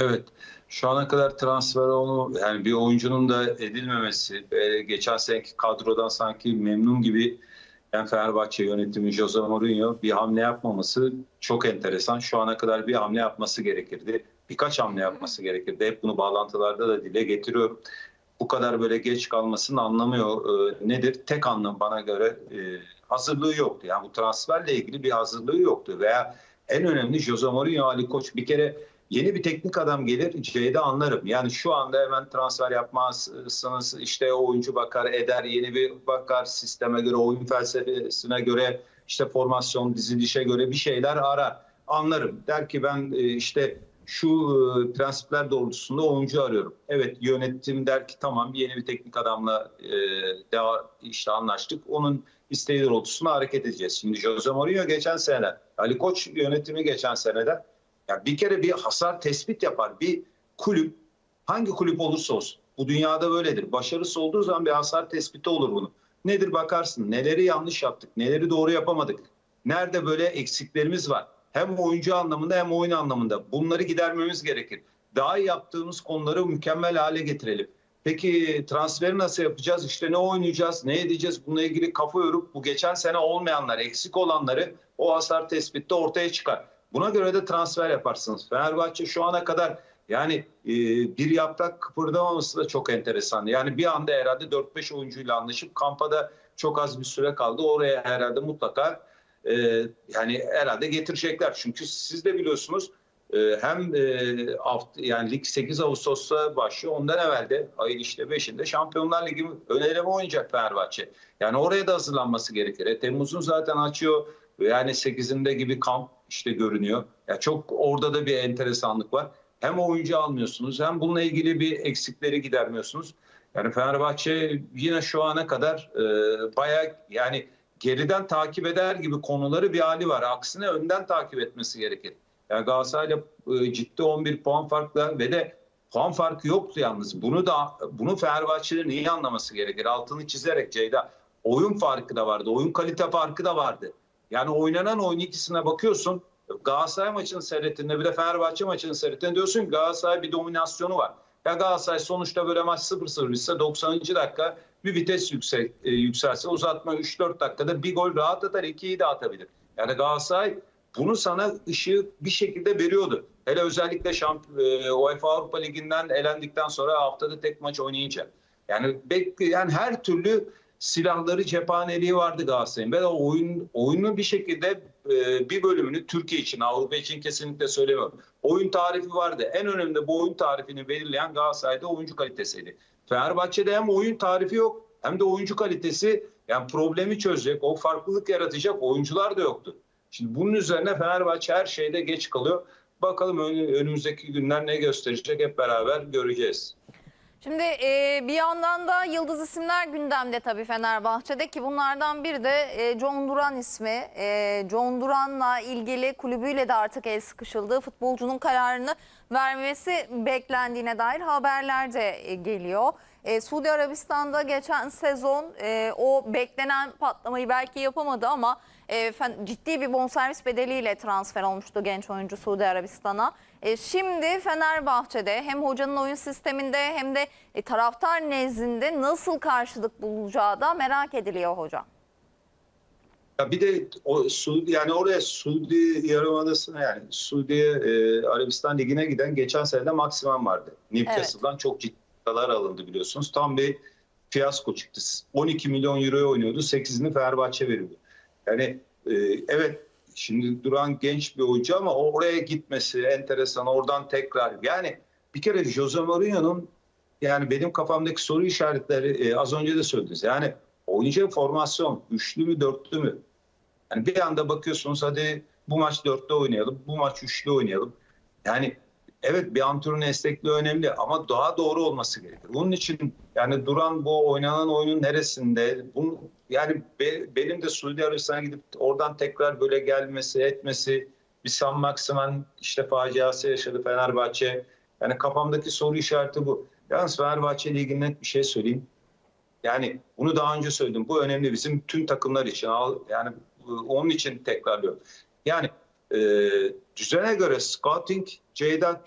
Evet. Şu ana kadar transfer onu yani bir oyuncunun da edilmemesi, e, geçen seneki kadrodan sanki memnun gibi yani Fenerbahçe yönetimi Jose Mourinho bir hamle yapmaması çok enteresan. Şu ana kadar bir hamle yapması gerekirdi. Birkaç hamle yapması gerekirdi. Hep bunu bağlantılarda da dile getiriyorum. Bu kadar böyle geç kalmasının anlamı yok. E, nedir? Tek anlam bana göre e, hazırlığı yoktu. Yani bu transferle ilgili bir hazırlığı yoktu. Veya en önemli Jose Mourinho, Ali Koç bir kere yeni bir teknik adam gelir şeyde anlarım. Yani şu anda hemen transfer yapmazsınız işte oyuncu bakar eder yeni bir bakar sisteme göre oyun felsefesine göre işte formasyon dizilişe göre bir şeyler arar. Anlarım. Der ki ben e, işte şu e, prensipler doğrultusunda oyuncu arıyorum. Evet yönetim der ki tamam yeni bir teknik adamla e, daha işte anlaştık. Onun isteği doğrultusunda hareket edeceğiz. Şimdi Jose Mourinho geçen sene, Ali Koç yönetimi geçen senede ya bir kere bir hasar tespit yapar. Bir kulüp hangi kulüp olursa olsun bu dünyada böyledir. Başarısı olduğu zaman bir hasar tespiti olur bunu. Nedir bakarsın neleri yanlış yaptık, neleri doğru yapamadık. Nerede böyle eksiklerimiz var. Hem oyuncu anlamında hem oyun anlamında. Bunları gidermemiz gerekir. Daha iyi yaptığımız konuları mükemmel hale getirelim. Peki transferi nasıl yapacağız? İşte ne oynayacağız? Ne edeceğiz? Bununla ilgili kafa yorup bu geçen sene olmayanlar, eksik olanları o hasar tespitte ortaya çıkar. Buna göre de transfer yaparsınız. Fenerbahçe şu ana kadar yani e, bir yaprak kıpırdamaması da çok enteresan. Yani bir anda herhalde 4-5 oyuncuyla anlaşıp kampa da çok az bir süre kaldı. Oraya herhalde mutlaka e, yani herhalde getirecekler. Çünkü siz de biliyorsunuz e, hem e, hafta, yani lig 8 Ağustos'ta başlıyor. Ondan evvel de ayın işte 5'inde Şampiyonlar Ligi ön eleme oynayacak Fenerbahçe. Yani oraya da hazırlanması gerekir. E, Temmuz'un zaten açıyor. Yani 8'inde gibi kamp işte görünüyor. Ya çok orada da bir enteresanlık var. Hem oyuncu almıyorsunuz hem bununla ilgili bir eksikleri gidermiyorsunuz. Yani Fenerbahçe yine şu ana kadar e, bayağı yani geriden takip eder gibi konuları bir hali var. Aksine önden takip etmesi gerekir. Yani Galatasaray'la e, ciddi 11 puan farkla ve de puan farkı yoktu yalnız. Bunu da bunu Fenerbahçe'nin iyi anlaması gerekir. Altını çizerek Ceyda oyun farkı da vardı. Oyun kalite farkı da vardı. Yani oynanan oyun ikisine bakıyorsun. Galatasaray maçını seyrettiğinde bir de Fenerbahçe maçını seyrettiğinde diyorsun ki Galatasaray bir dominasyonu var. Ya Galatasaray sonuçta böyle maç 0-0 ise 90. dakika bir vites yüksek, e, yükselse uzatma 3-4 dakikada bir gol rahat atar 2'yi de atabilir. Yani Galatasaray bunu sana ışığı bir şekilde veriyordu. Hele özellikle şamp e, UEFA Avrupa Ligi'nden elendikten sonra haftada tek maç oynayınca. Yani, yani her türlü silahları cephaneliği vardı Galatasaray'ın. Ben o oyun oyunun bir şekilde e, bir bölümünü Türkiye için, Avrupa için kesinlikle söylemiyorum. Oyun tarifi vardı. En önemli bu oyun tarifini belirleyen Galatasaray'da oyuncu kalitesiydi. Fenerbahçe'de hem oyun tarifi yok hem de oyuncu kalitesi yani problemi çözecek, o farklılık yaratacak oyuncular da yoktu. Şimdi bunun üzerine Fenerbahçe her şeyde geç kalıyor. Bakalım önümüzdeki günler ne gösterecek hep beraber göreceğiz. Şimdi e, bir yandan da yıldız isimler gündemde tabii Fenerbahçe'de ki bunlardan biri de e, John Duran ismi. E, John Duran'la ilgili kulübüyle de artık el sıkışıldığı futbolcunun kararını vermesi beklendiğine dair haberler de e, geliyor. E, Suudi Arabistan'da geçen sezon e, o beklenen patlamayı belki yapamadı ama e, ciddi bir bonservis bedeliyle transfer olmuştu genç oyuncu Suudi Arabistan'a. E, şimdi Fenerbahçe'de hem hocanın oyun sisteminde hem de e, taraftar nezdinde nasıl karşılık bulacağı da merak ediliyor hocam. Ya bir de o Suudi yani oraya Suudi Yarımadası'na yani Suudi e, Arabistan Ligi'ne giden geçen senede maksimum vardı. Newcastle'dan evet. çok ciddi alındı biliyorsunuz. Tam bir fiyasko çıktı. 12 milyon euroya oynuyordu. 8'ini Fenerbahçe veriyordu. Yani e, evet şimdi Duran genç bir oyuncu ama oraya gitmesi enteresan. Oradan tekrar yani bir kere Jose Mourinho'nun yani benim kafamdaki soru işaretleri e, az önce de söylediniz. Yani oyuncu formasyon üçlü mü dörtlü mü? Yani bir anda bakıyorsunuz hadi bu maç dörtlü oynayalım, bu maç üçlü oynayalım. Yani evet bir antrenörün esnekliği önemli ama daha doğru olması gerekir. Bunun için yani duran bu oynanan oyunun neresinde? Bunu, yani be, benim de Suudi Arabistan'a gidip oradan tekrar böyle gelmesi, etmesi bir San Maximan işte faciası yaşadı Fenerbahçe. Yani kafamdaki soru işareti bu. Yalnız Fenerbahçe ile ilgili bir şey söyleyeyim. Yani bunu daha önce söyledim. Bu önemli bizim tüm takımlar için. Yani onun için tekrarlıyorum. Yani e, düzene göre scouting Ceyda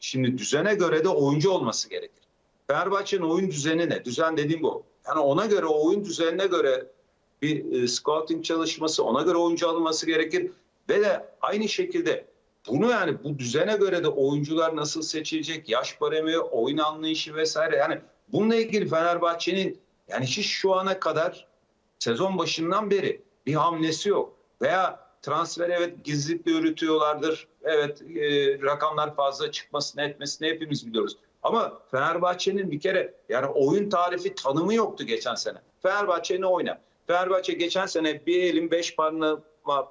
şimdi düzene göre de oyuncu olması gerekir. Fenerbahçe'nin oyun düzeni ne? Düzen dediğim bu. Yani ona göre oyun düzenine göre bir e, scouting çalışması, ona göre oyuncu alınması gerekir. Ve de aynı şekilde bunu yani bu düzene göre de oyuncular nasıl seçilecek, yaş baremi, oyun anlayışı vesaire. Yani bununla ilgili Fenerbahçe'nin yani hiç şu ana kadar sezon başından beri bir hamlesi yok. Veya transfer evet gizlilikle yürütüyorlardır. Evet e, rakamlar fazla çıkmasını etmesini hepimiz biliyoruz. Ama Fenerbahçe'nin bir kere yani oyun tarifi tanımı yoktu geçen sene. Fenerbahçe ne oynar? Fenerbahçe geçen sene bir elin beş parmağı,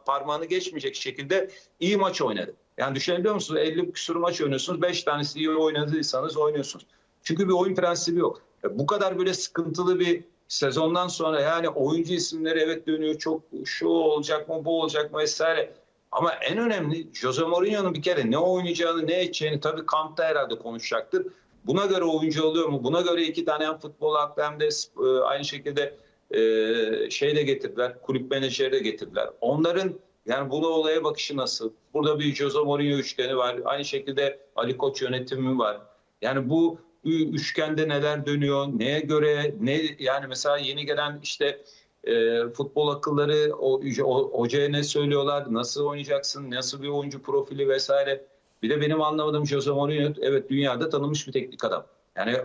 parmağını geçmeyecek şekilde iyi maç oynadı. Yani düşünebiliyor musunuz? 50 küsur maç oynuyorsunuz. 5 tanesi iyi oynadıysanız oynuyorsunuz. Çünkü bir oyun prensibi yok. E, Bu kadar böyle sıkıntılı bir sezondan sonra yani oyuncu isimleri evet dönüyor. Çok şu olacak mı bu olacak mı vesaire. Ama en önemli Jose Mourinho'nun bir kere ne oynayacağını ne edeceğini tabii kampta herhalde konuşacaktır. Buna göre oyuncu oluyor mu? Buna göre iki tane hem futbol aklı hem de e, aynı şekilde e, şey de getirdiler. Kulüp menajeri de getirdiler. Onların yani bu olaya bakışı nasıl? Burada bir Jose Mourinho üçgeni var. Aynı şekilde Ali Koç yönetimi var. Yani bu üçgende neler dönüyor? Neye göre? Ne yani mesela yeni gelen işte e, futbol akılları o, o hocaya ne söylüyorlar? Nasıl oynayacaksın? Nasıl bir oyuncu profili vesaire? Bir de benim anlamadığım Jose Mourinho evet dünyada tanınmış bir teknik adam. Yani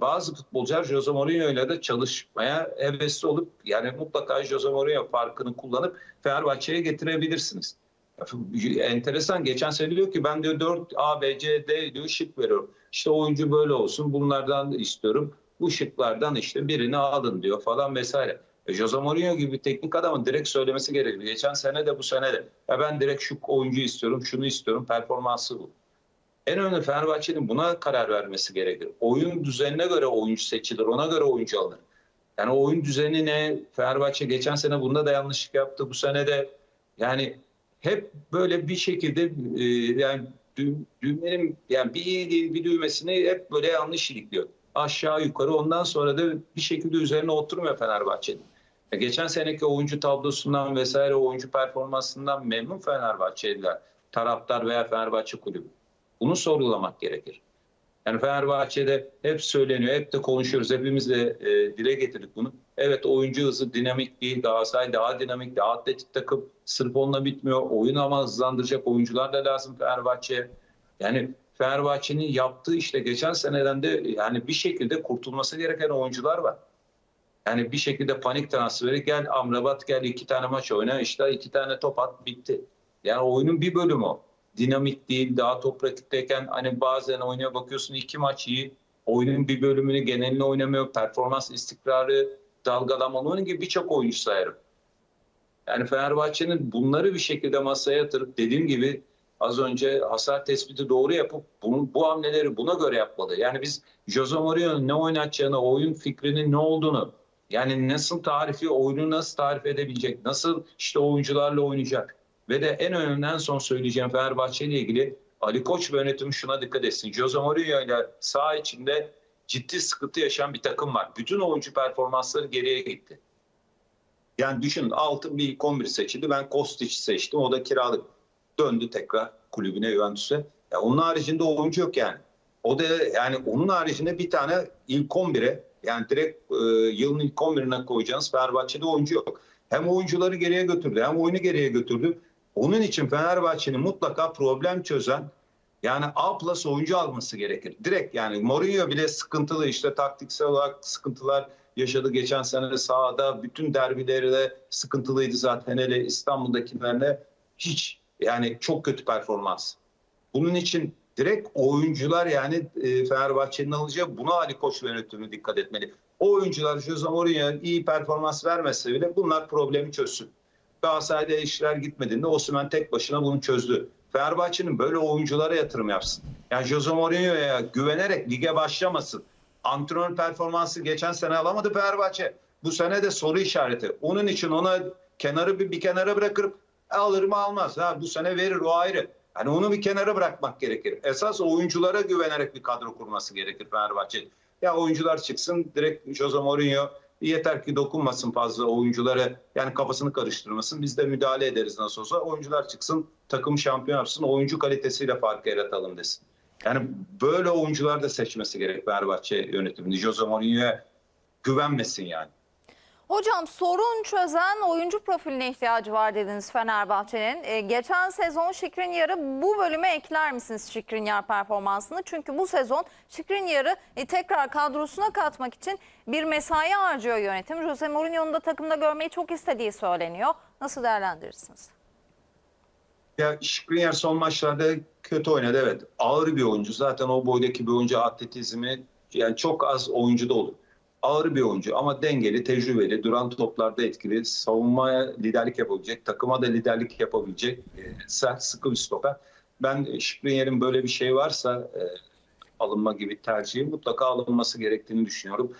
bazı futbolcular Jose Mourinho ile de çalışmaya hevesli olup yani mutlaka Jose Mourinho farkını kullanıp Fenerbahçe'ye getirebilirsiniz. Enteresan geçen sene diyor ki ben diyor 4 A, B, C, D diyor şık veriyorum. İşte oyuncu böyle olsun bunlardan istiyorum. Bu şıklardan işte birini alın diyor falan vesaire. E, Jose Mourinho gibi bir teknik adamın direkt söylemesi gerekiyor. Geçen sene de bu sene de. Ya ben direkt şu oyuncu istiyorum, şunu istiyorum. Performansı bu. En önemli Fenerbahçe'nin buna karar vermesi gerekir. Oyun düzenine göre oyuncu seçilir, ona göre oyuncu alınır. Yani oyun düzeni ne? Fenerbahçe geçen sene bunda da yanlışlık yaptı. Bu sene de yani hep böyle bir şekilde e, yani dü- düğmenin yani bir iyiliğin bir düğmesini hep böyle yanlış ilikliyor. Aşağı yukarı ondan sonra da bir şekilde üzerine oturmuyor Fenerbahçe'nin. Geçen seneki oyuncu tablosundan vesaire oyuncu performansından memnun Fenerbahçeliler. Taraftar veya Fenerbahçe kulübü. Bunu sorgulamak gerekir. Yani Fenerbahçe'de hep söyleniyor, hep de konuşuyoruz. Hepimiz de e, dile getirdik bunu. Evet oyuncu hızı dinamik değil. Galatasaray daha dinamik, daha atletik takım. Sırf onunla bitmiyor. Oyun ama hızlandıracak oyuncular da lazım Fenerbahçe'ye. Yani Fenerbahçe'nin yaptığı işte geçen seneden de yani bir şekilde kurtulması gereken oyuncular var. Yani bir şekilde panik transferi gel Amrabat gel iki tane maç oyna işte iki tane top at bitti. Yani oyunun bir bölümü. Dinamik değil daha top rakiптeyken hani bazen oynaya bakıyorsun iki maç iyi. Oyunun bir bölümünü genelini oynamıyor. Performans istikrarı dalgalama onun gibi birçok oyuncu sayarım. Yani Fenerbahçe'nin bunları bir şekilde masaya yatırıp dediğim gibi az önce hasar tespiti doğru yapıp bunu, bu hamleleri buna göre yapmalı. Yani biz Jose Mourinho'nun ne oynatacağını, oyun fikrinin ne olduğunu yani nasıl tarifi, oyunu nasıl tarif edebilecek, nasıl işte oyuncularla oynayacak. Ve de en önemli son söyleyeceğim Fenerbahçe ile ilgili Ali Koç ve yönetimi şuna dikkat etsin. Jose Mourinho ile saha içinde ciddi sıkıntı yaşayan bir takım var. Bütün oyuncu performansları geriye gitti. Yani düşün altın bir ilk 11 seçildi. Ben Kostić seçtim. O da kiralık. Döndü tekrar kulübüne Juventus'e. Ya onun haricinde oyuncu yok yani. O da yani onun haricinde bir tane ilk 11'e yani direkt e, yılın ilk 11'ine koyacağınız Fenerbahçe'de oyuncu yok. Hem oyuncuları geriye götürdü hem oyunu geriye götürdü. Onun için Fenerbahçe'nin mutlaka problem çözen yani A plus oyuncu alması gerekir. Direkt yani Mourinho bile sıkıntılı işte taktiksel olarak sıkıntılar yaşadı geçen sene sahada. Bütün derbileri de sıkıntılıydı zaten hele İstanbul'dakilerle hiç yani çok kötü performans. Bunun için direkt oyuncular yani e, Fenerbahçe'nin alacağı buna Ali Koç yönetimi dikkat etmeli. O oyuncular Jose Mourinho iyi performans vermese bile bunlar problemi çözsün. Galatasaray'da işler gitmediğinde Osimhen tek başına bunu çözdü. Fenerbahçe'nin böyle oyunculara yatırım yapsın. Yani Jose Mourinho'ya güvenerek lige başlamasın. Antrenör performansı geçen sene alamadı Fenerbahçe. Bu sene de soru işareti. Onun için ona kenarı bir, bir kenara bırakıp alır mı almaz. Ha, bu sene verir o ayrı. Hani onu bir kenara bırakmak gerekir. Esas oyunculara güvenerek bir kadro kurması gerekir Fenerbahçe. Ya oyuncular çıksın direkt Jose Mourinho yeter ki dokunmasın fazla oyunculara yani kafasını karıştırmasın. Biz de müdahale ederiz nasıl olsa. Oyuncular çıksın takım şampiyon yapsın oyuncu kalitesiyle fark yaratalım desin. Yani böyle oyuncular da seçmesi gerek Fenerbahçe yönetiminde. Jose Mourinho'ya güvenmesin yani. Hocam sorun çözen oyuncu profiline ihtiyacı var dediniz Fenerbahçe'nin. Ee, geçen sezon Şikrinyar'ı bu bölüme ekler misiniz Şikrinyar performansını? Çünkü bu sezon Şikrinyar'ı e, tekrar kadrosuna katmak için bir mesai harcıyor yönetim. Jose Mourinho'nun da takımda görmeyi çok istediği söyleniyor. Nasıl değerlendirirsiniz? Ya Skriniar son maçlarda kötü oynadı evet. Ağır bir oyuncu. Zaten o boydaki bir oyuncu atletizmi yani çok az oyuncuda olur. Ağır bir oyuncu ama dengeli, tecrübeli, duran toplarda etkili, savunmaya liderlik yapabilecek, takıma da liderlik yapabilecek e, sert, sıkı bir stoper. Ben Skriniar'ın böyle bir şey varsa e, alınma gibi tercihi mutlaka alınması gerektiğini düşünüyorum.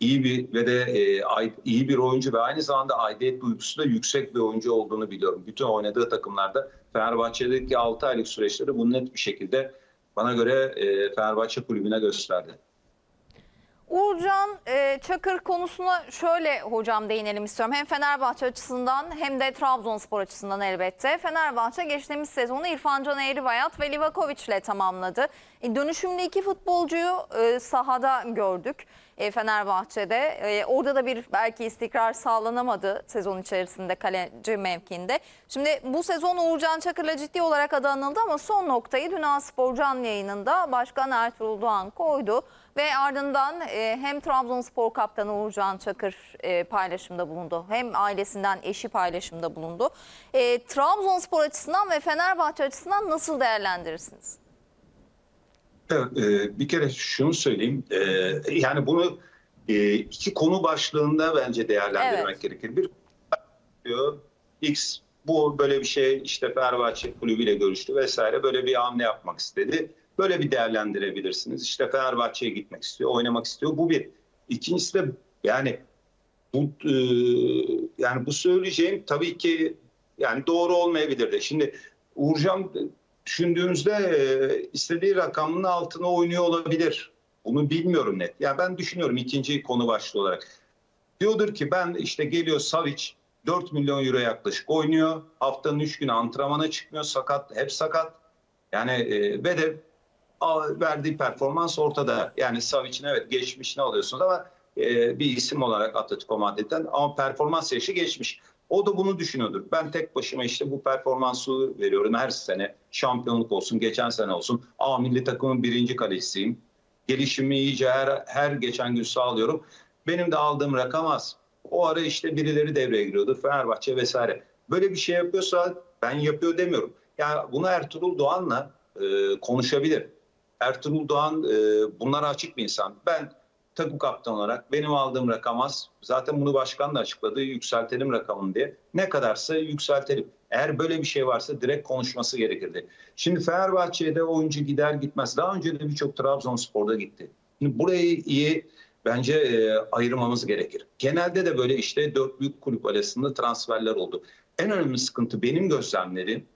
İyi bir ve de e, iyi bir oyuncu ve aynı zamanda aidiyet duygusu da yüksek bir oyuncu olduğunu biliyorum. Bütün oynadığı takımlarda Fenerbahçe'deki 6 aylık süreçleri bunu net bir şekilde bana göre e, Fenerbahçe kulübüne gösterdi. Uğurcan e, Çakır konusuna şöyle hocam değinelim istiyorum. Hem Fenerbahçe açısından hem de Trabzonspor açısından elbette. Fenerbahçe geçtiğimiz sezonu İrfan Can Eğribayat ve Livakovic ile tamamladı. E, dönüşümlü iki futbolcuyu e, sahada gördük e, Fenerbahçe'de. E, orada da bir belki istikrar sağlanamadı sezon içerisinde kaleci mevkiinde. Şimdi bu sezon Uğurcan Çakır'la ciddi olarak adı anıldı ama son noktayı dün Spor canlı yayınında Başkan Ertuğrul Doğan koydu. Ve ardından e, hem Trabzonspor kaptanı Uğurcan Çakır e, paylaşımda bulundu. Hem ailesinden eşi paylaşımda bulundu. E, Trabzonspor açısından ve Fenerbahçe açısından nasıl değerlendirirsiniz? Evet, e, bir kere şunu söyleyeyim. E, yani bunu e, iki konu başlığında bence değerlendirmek Evet. gerekir. Bir diyor X bu böyle bir şey işte Fenerbahçe kulübüyle görüştü vesaire böyle bir hamle yapmak istedi. Böyle bir değerlendirebilirsiniz. İşte Fenerbahçe'ye gitmek istiyor, oynamak istiyor. Bu bir. İkincisi de yani bu e, yani bu söyleyeceğim tabii ki yani doğru olmayabilir de. Şimdi Uğurcan düşündüğünüzde e, istediği rakamın altına oynuyor olabilir. Bunu bilmiyorum net. Ya ben düşünüyorum ikinci konu başlığı olarak. Diyordur ki ben işte geliyor Savic 4 milyon euro yaklaşık oynuyor. Haftanın 3 günü antrenmana çıkmıyor. Sakat, hep sakat. Yani e, ve de verdiği performans ortada. Yani Savic'in evet geçmişini alıyorsunuz ama e, bir isim olarak Atletico Madrid'den ama performans yaşı geçmiş. O da bunu düşünüyordur. Ben tek başıma işte bu performansı veriyorum her sene. Şampiyonluk olsun, geçen sene olsun. A milli takımın birinci kalecisiyim. Gelişimi iyice her, her geçen gün sağlıyorum. Benim de aldığım rakam az. O ara işte birileri devreye giriyordur. Fenerbahçe vesaire. Böyle bir şey yapıyorsa ben yapıyor demiyorum. Yani bunu Ertuğrul Doğan'la e, konuşabilir. Ertuğrul Doğan e, bunlara açık bir insan. Ben takım kaptanı olarak benim aldığım rakam az. Zaten bunu başkan da açıkladı. Yükseltelim rakamını diye. Ne kadarsa yükseltelim. Eğer böyle bir şey varsa direkt konuşması gerekirdi. Şimdi Fenerbahçe'de oyuncu gider gitmez. Daha önce de birçok Trabzonspor'da gitti. Şimdi burayı iyi bence e, ayırmamız gerekir. Genelde de böyle işte dört büyük kulüp arasında transferler oldu. En önemli sıkıntı benim gözlemlerim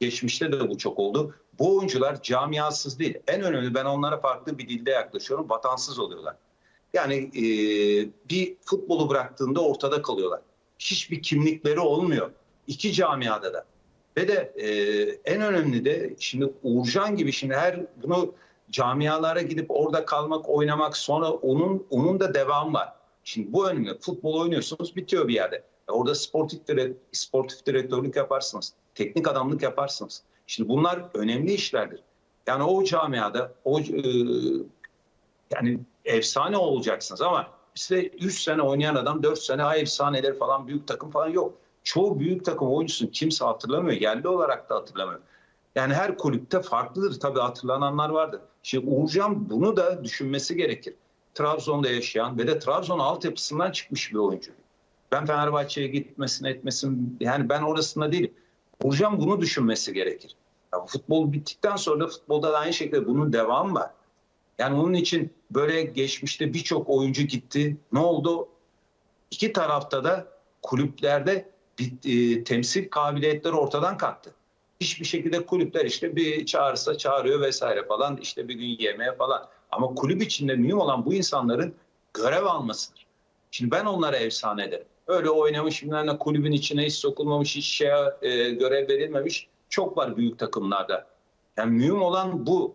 geçmişte de bu çok oldu. Bu oyuncular camiasız değil. En önemli ben onlara farklı bir dilde yaklaşıyorum. Vatansız oluyorlar. Yani e, bir futbolu bıraktığında ortada kalıyorlar. Hiçbir kimlikleri olmuyor. İki camiada da. Ve de e, en önemli de şimdi Uğurcan gibi şimdi her bunu camialara gidip orada kalmak, oynamak sonra onun onun da devamı var. Şimdi bu önemli. Futbol oynuyorsunuz bitiyor bir yerde. E, Orada sportif, sportif direktörlük yaparsınız. Teknik adamlık yaparsınız. Şimdi bunlar önemli işlerdir. Yani o camiada o e, yani efsane olacaksınız ama işte 3 sene oynayan adam 4 sene ha efsaneler falan büyük takım falan yok. Çoğu büyük takım oyuncusunu kimse hatırlamıyor. Yerli olarak da hatırlamıyor. Yani her kulüpte farklıdır. Tabii hatırlananlar vardır. Şimdi Uğurcan bunu da düşünmesi gerekir. Trabzon'da yaşayan ve de Trabzon altyapısından çıkmış bir oyuncu. Ben Fenerbahçe'ye gitmesin etmesin yani ben orasında değilim. Uğurcan bunu düşünmesi gerekir. Ya futbol bittikten sonra da futbolda da aynı şekilde bunun devamı var. Yani onun için böyle geçmişte birçok oyuncu gitti. Ne oldu? İki tarafta da kulüplerde bir, e, temsil kabiliyetleri ortadan kalktı. Hiçbir şekilde kulüpler işte bir çağırsa çağırıyor vesaire falan işte bir gün yemeğe falan. Ama kulüp içinde mühim olan bu insanların görev almasıdır. Şimdi ben onlara efsane ederim. Öyle oynamış bilmem kulübün içine hiç sokulmamış, hiç şeye e, görev verilmemiş çok var büyük takımlarda. Yani mühim olan bu.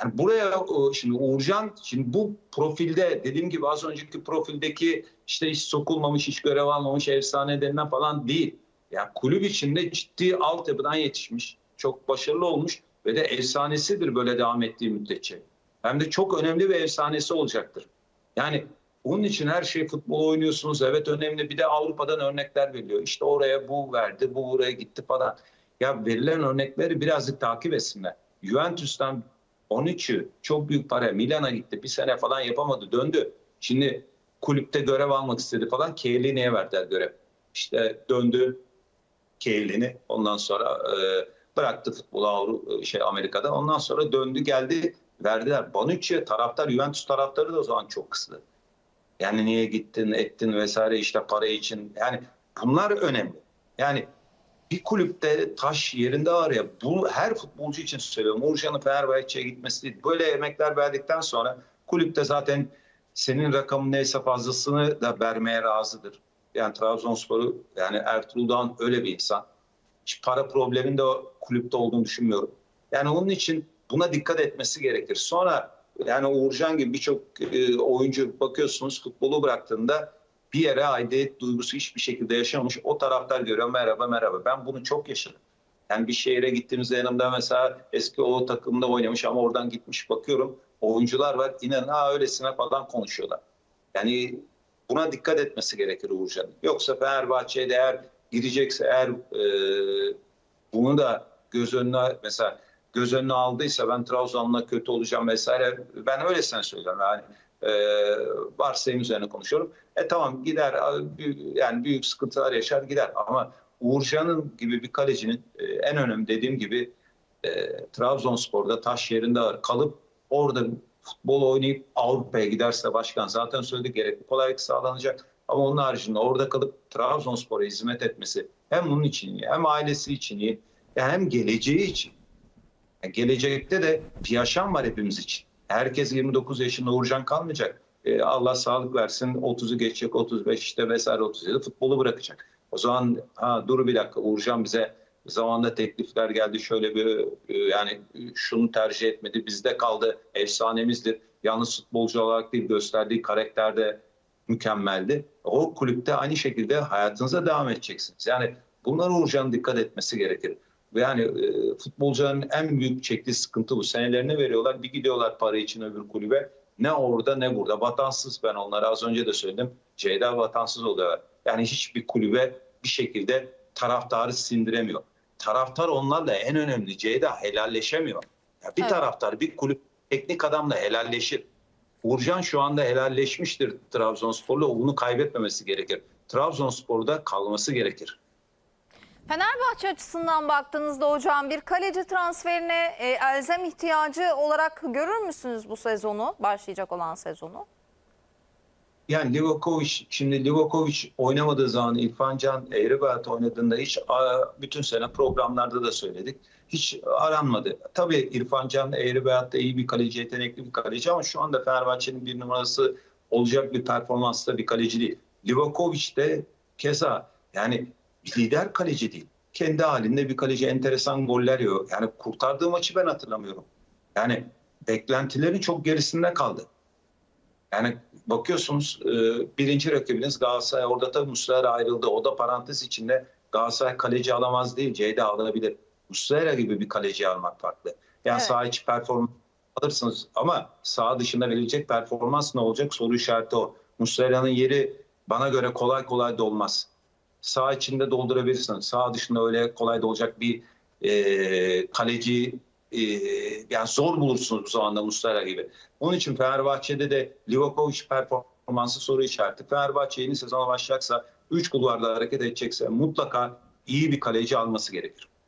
Yani buraya şimdi Uğurcan şimdi bu profilde dediğim gibi az önceki profildeki işte hiç sokulmamış, hiç görev almamış efsane denilen falan değil. Yani kulüp içinde ciddi altyapıdan yetişmiş. Çok başarılı olmuş ve de efsanesidir böyle devam ettiği müddetçe. Hem de çok önemli bir efsanesi olacaktır. Yani onun için her şey futbol oynuyorsunuz. Evet önemli. Bir de Avrupa'dan örnekler veriliyor. İşte oraya bu verdi, bu buraya gitti falan. Ya verilen örnekleri birazcık takip etsinler. Juventus'tan 13'ü çok büyük para Milan'a gitti. Bir sene falan yapamadı. Döndü. Şimdi kulüpte görev almak istedi falan. Chiellini'ye verdiler görev. İşte döndü Chiellini. Ondan sonra e, bıraktı futbolu Avrupa, şey Amerika'da. Ondan sonra döndü geldi verdiler. Bonucci'ye taraftar Juventus taraftarı da o zaman çok kızdı. Yani niye gittin ettin vesaire işte para için. Yani bunlar önemli. Yani bir kulüpte taş yerinde var ya bu her futbolcu için söylüyorum. Uğurcan'ın Fenerbahçe'ye gitmesi değil. Böyle emekler verdikten sonra kulüpte zaten senin rakamın neyse fazlasını da vermeye razıdır. Yani Trabzonspor'u yani Ertuğrul Dağ'ın öyle bir insan. Hiç para probleminin de o kulüpte olduğunu düşünmüyorum. Yani onun için buna dikkat etmesi gerekir. Sonra yani Uğurcan gibi birçok e, oyuncu bakıyorsunuz futbolu bıraktığında bir yere aidiyet duygusu hiçbir şekilde yaşamış. O taraftar görüyor merhaba merhaba. Ben bunu çok yaşadım. Yani bir şehire gittiğimizde yanımda mesela eski o takımda oynamış ama oradan gitmiş bakıyorum. Oyuncular var inanın ha öylesine falan konuşuyorlar. Yani buna dikkat etmesi gerekir Uğurcan'ın. Yoksa Fenerbahçe'ye eğer gidecekse eğer e, bunu da göz önüne mesela göz önüne aldıysa ben Trabzon'la kötü olacağım vesaire ben öylesine söylüyorum yani e, varsayım üzerine konuşuyorum. E tamam gider yani büyük sıkıntılar yaşar gider ama Uğurcan'ın gibi bir kalecinin e, en önemli dediğim gibi e, Trabzonspor'da taş yerinde var. Kalıp orada futbol oynayıp Avrupa'ya giderse başkan zaten söyledi gerekli kolaylık sağlanacak. Ama onun haricinde orada kalıp Trabzonspor'a hizmet etmesi hem bunun için iyi hem ailesi için iyi hem geleceği için. Gelecekte de bir yaşam var hepimiz için. Herkes 29 yaşında Uğurcan kalmayacak. Ee, Allah sağlık versin 30'u geçecek 35 işte vesaire 37 futbolu bırakacak. O zaman ha dur bir dakika Uğurcan bize zamanda teklifler geldi şöyle bir e, yani şunu tercih etmedi bizde kaldı efsanemizdir. Yalnız futbolcu olarak değil gösterdiği karakterde mükemmeldi. O kulüpte aynı şekilde hayatınıza devam edeceksiniz. Yani bunlara Uğurcan'ın dikkat etmesi gerekir. Yani e, futbolcuların en büyük çektiği sıkıntı bu. Senelerini veriyorlar bir gidiyorlar para için öbür kulübe. Ne orada ne burada. Vatansız ben onlara az önce de söyledim. Ceyda vatansız oluyorlar. Yani hiçbir kulübe bir şekilde taraftarı sindiremiyor. Taraftar onlarla en önemli Ceyda helalleşemiyor. Ya bir Evet. taraftar bir kulüp teknik adamla helalleşir. Uğurcan şu anda helalleşmiştir Trabzonspor'la. Bunu kaybetmemesi gerekir. Trabzonspor'da kalması gerekir. Fenerbahçe açısından baktığınızda hocam bir kaleci transferine e, elzem ihtiyacı olarak görür müsünüz bu sezonu, başlayacak olan sezonu? Yani Livakovic, şimdi Livakovic oynamadığı zaman İrfan Can Eğribayat oynadığında hiç bütün sene programlarda da söyledik. Hiç aranmadı. Tabii İrfan Can Eğribayat da iyi bir kaleci, yetenekli bir kaleci ama şu anda Fenerbahçe'nin bir numarası olacak bir performansta bir kaleci değil. Livakovic de keza yani bir lider kaleci değil. Kendi halinde bir kaleci enteresan goller yiyor. Yani kurtardığı maçı ben hatırlamıyorum. Yani beklentilerin çok gerisinde kaldı. Yani bakıyorsunuz e, birinci rakibiniz Galatasaray orada tabii Muslera ayrıldı. O da parantez içinde Galatasaray kaleci alamaz değil. Ceyda alabilir. Muslera gibi bir kaleci almak farklı. Yani Evet. saha içi performans alırsınız ama saha dışında verilecek performans ne olacak soru işareti o. Muslera'nın yeri bana göre kolay kolay dolmaz. Sağ içinde doldurabilirsiniz. Sağ dışında öyle kolay dolacak bir e, kaleci e, yani zor bulursunuz bu zamanda Muslera gibi. Onun için Fenerbahçe'de de Livakovic performansı soru işareti. Fenerbahçe yeni sezona başlayacaksa 3 kulvarda hareket edecekse mutlaka iyi bir kaleci alması gerekir.